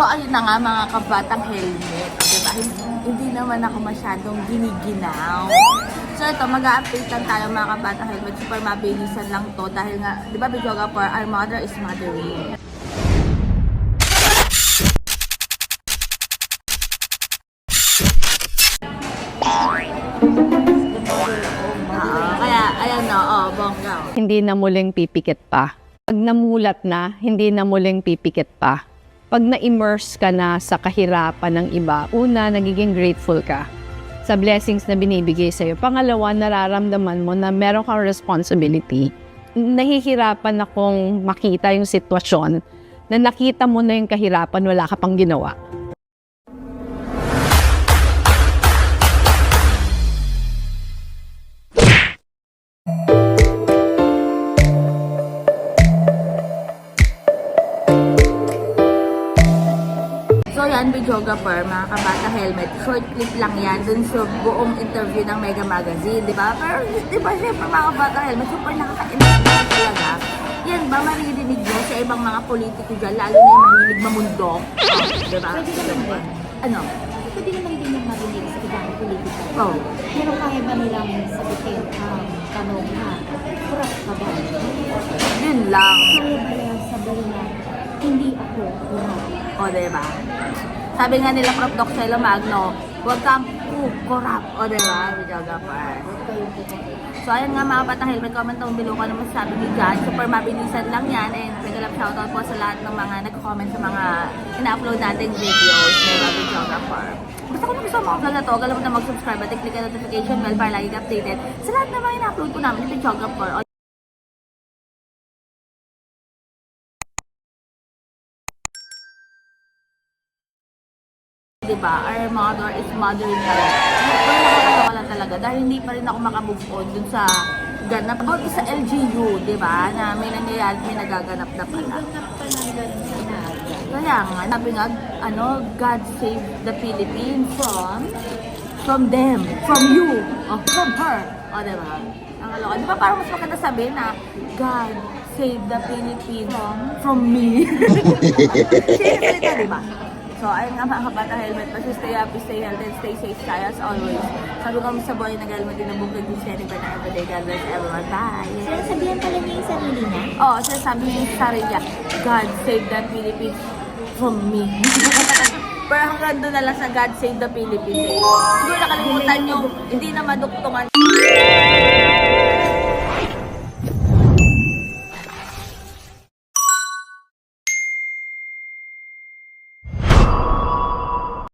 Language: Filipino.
So, ayun na nga mga kabatang helmet. O, diba? Hindi, naman ako masyadong giniginaw. So, ito, mag-update lang tayo mga kabatang helmet. Super mabilisan lang to dahil nga, di ba, Bijoga for our mother is mothering. Oh, oh. hindi na muling pipikit pa. Pag namulat na, hindi na muling pipikit pa. Pag na-immerse ka na sa kahirapan ng iba, una, nagiging grateful ka sa blessings na binibigay sa'yo. Pangalawa, nararamdaman mo na meron kang responsibility. Nahihirapan akong makita yung sitwasyon na nakita mo na yung kahirapan, wala ka pang ginawa. So yan, videographer, mga kabata helmet, short clip lang yan dun sa buong interview ng Mega Magazine, di ba? Pero di ba, syempre mga kabata helmet, super nakaka-inspire talaga. Yan ba, maririnig nyo sa ibang mga politiko dyan, lalo na yung mahilig mamundok. Di ba? Ano? Pwede naman din yung marinig sa ibang politika. Oh. Pero kaya ba nilang sagutin ang tanong na, kurap ka ba? Yun lang. Kaya ba nilang sabihin na, hindi ako kurap? O, di ba? Sabi nga nila, Prof. Doc Shelo Magno, huwag kang kukurap. O, di ba? Videographer. Huwag. So, ayun nga mga batang helmet, comment down below kung ano masasabi ni John. Super mabilisan lang yan. And big love shoutout po sa lahat ng mga nag-comment sa mga ina-upload nating videos na mga videographer. Basta kung gusto mo vlog na to, mo na mag-subscribe at i-click ang notification bell para lagi updated sa lahat ng mga ina-upload ko namin ni videographer. O, diba? Our mother is mothering us. Pero nakakatawa lang talaga dahil hindi pa rin ako makamove on dun sa ganap. About sa LGU, di ba? Na may nangyayari, may nagaganap na pala. Kaya nga, sabi nga, ano, God save the Philippines from from them, from you, oh, from her. O, di ba? Ang aloka. Di ba parang mas maganda sabihin na God save the Philippines from, from me. Seriously di ba? So, ayun nga mga kabata helmet. Basta stay happy, stay healthy, and stay safe tayo as always. Sabi ko sa buhay na helmet din ang bukid ni Sherry na everyday. God bless everyone. Bye! So, sabihan pala niya yung sarili niya? Oo, oh, sinasabi niya sa sarili niya, God save the Philippines from me. Pero hanggang doon na lang sa God save the Philippines. Siguro nakalimutan yung hindi na maduktungan.